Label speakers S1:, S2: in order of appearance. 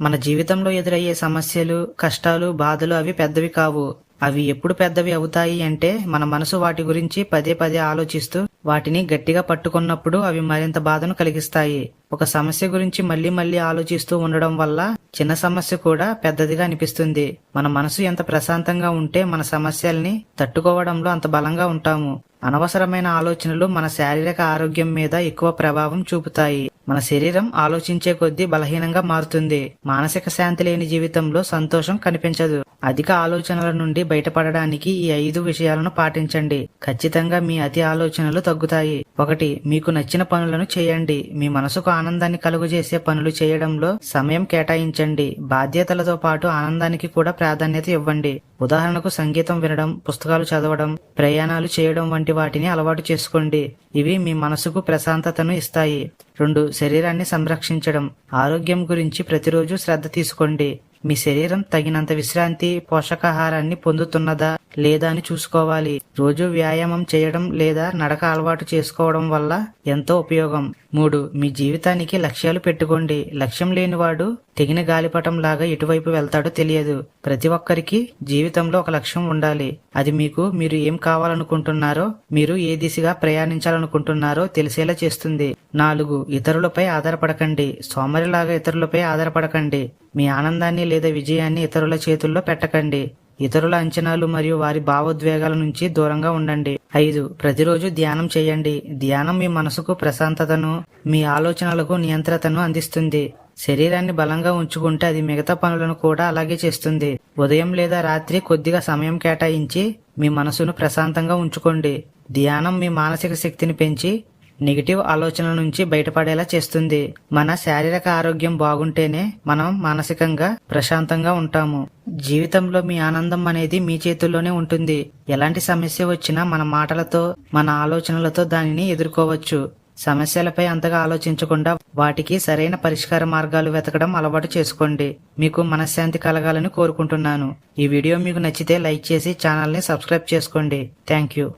S1: మన జీవితంలో ఎదురయ్యే సమస్యలు కష్టాలు బాధలు అవి పెద్దవి కావు. అవి ఎప్పుడు పెద్దవి అవుతాయి అంటే మన మనసు వాటి గురించి పదే పదే ఆలోచిస్తూ వాటిని గట్టిగా పట్టుకున్నప్పుడు అవి మరింత బాధను కలిగిస్తాయి. ఒక సమస్య గురించి మళ్ళీ మళ్ళీ ఆలోచిస్తూ ఉండడం వల్ల చిన్న సమస్య కూడా పెద్దదిగా అనిపిస్తుంది. మన మనసు ఎంత ప్రశాంతంగా ఉంటే మన సమస్యల్ని తట్టుకోవడంలో అంత బలంగా ఉంటాము. అనవసరమైన ఆలోచనలు మన శారీరక ఆరోగ్యం మీద ఎక్కువ ప్రభావం చూపుతాయి. మన శరీరం ఆలోచించే కొద్దీ బలహీనంగా మారుతుంది. మానసిక శాంతి లేని జీవితంలో సంతోషం కనిపించదు. అధిక ఆలోచనల నుండి బయటపడడానికి ఈ ఐదు విషయాలను పాటించండి. ఖచ్చితంగా మీ అతి ఆలోచనలు తగ్గుతాయి. ఒకటి మీకు నచ్చిన పనులను చేయండి. మీ మనసుకు ఆనందాన్ని కలుగజేసే పనులు చేయడంలో సమయం కేటాయించండి. బాధ్యతలతో పాటు ఆనందానికి కూడా ప్రాధాన్యత ఇవ్వండి. ఉదాహరణకు సంగీతం వినడం పుస్తకాలు చదవడం ప్రయాణాలు చేయడం వంటి వాటిని అలవాటు చేసుకోండి. ఇవి మీ మనసుకు ప్రశాంతతను ఇస్తాయి. రెండు శరీరాన్ని సంరక్షించడం. ఆరోగ్యం గురించి ప్రతిరోజు శ్రద్ధ తీసుకోండి. మీ శరీరం తగినంత విశ్రాంతి పోషకాహారాన్ని పొందుతున్నదా? లేదా అని చూసుకోవాలి. రోజు వ్యాయామం చేయడం లేదా నడక అలవాటు చేసుకోవడం వల్ల ఎంతో ఉపయోగం. మూడు మీ జీవితానికి లక్ష్యాలు పెట్టుకోండి. లక్ష్యం లేనివాడు తెగిన గాలిపటం లాగా ఎటువైపు వెళ్తాడో తెలియదు. ప్రతి ఒక్కరికి జీవితంలో ఒక లక్ష్యం ఉండాలి. అది మీకు మీరు ఏం కావాలనుకుంటున్నారో మీరు ఏ దిశగా ప్రయాణించాలనుకుంటున్నారో తెలిసేలా చేస్తుంది. నాలుగు ఇతరులపై ఆధారపడకండి. సోమరిలాగా ఇతరులపై ఆధారపడకండి. మీ ఆనందాన్ని లేదా విజయాన్ని ఇతరుల చేతుల్లో పెట్టకండి. ఇతరుల అంచనాలు మరియు వారి భావోద్వేగాల నుంచి దూరంగా ఉండండి. ఐదు ప్రతిరోజు ధ్యానం చేయండి. ధ్యానం మీ మనసుకు ప్రశాంతతను మీ ఆలోచనలకు నియంత్రణను అందిస్తుంది. శరీరాన్ని బలంగా ఉంచుకుంటే అది మిగతా పనులను కూడా అలాగే చేస్తుంది. ఉదయం లేదా రాత్రి కొద్దిగా సమయం కేటాయించి మీ మనసును ప్రశాంతంగా ఉంచుకోండి. ధ్యానం మీ మానసిక శక్తిని పెంచి నెగిటివ్ ఆలోచనల నుంచి బయటపడేలా చేస్తుంది. మన శారీరక ఆరోగ్యం బాగుంటేనే మనం మానసికంగా ప్రశాంతంగా ఉంటాము. జీవితంలో మీ ఆనందం అనేది మీ చేతుల్లోనే ఉంటుంది. ఎలాంటి సమస్య వచ్చినా మన మాటలతో మన ఆలోచనలతో దానిని ఎదుర్కోవచ్చు. సమస్యలపై అంతగా ఆలోచించకుండా వాటికి సరైన పరిష్కార మార్గాలు వెతకడం అలవాటు చేసుకోండి. మీకు మనశ్శాంతి కలగాలని కోరుకుంటున్నాను. ఈ వీడియో మీకు నచ్చితే లైక్ చేసి ఛానల్ని సబ్స్క్రైబ్ చేసుకోండి. Thank you.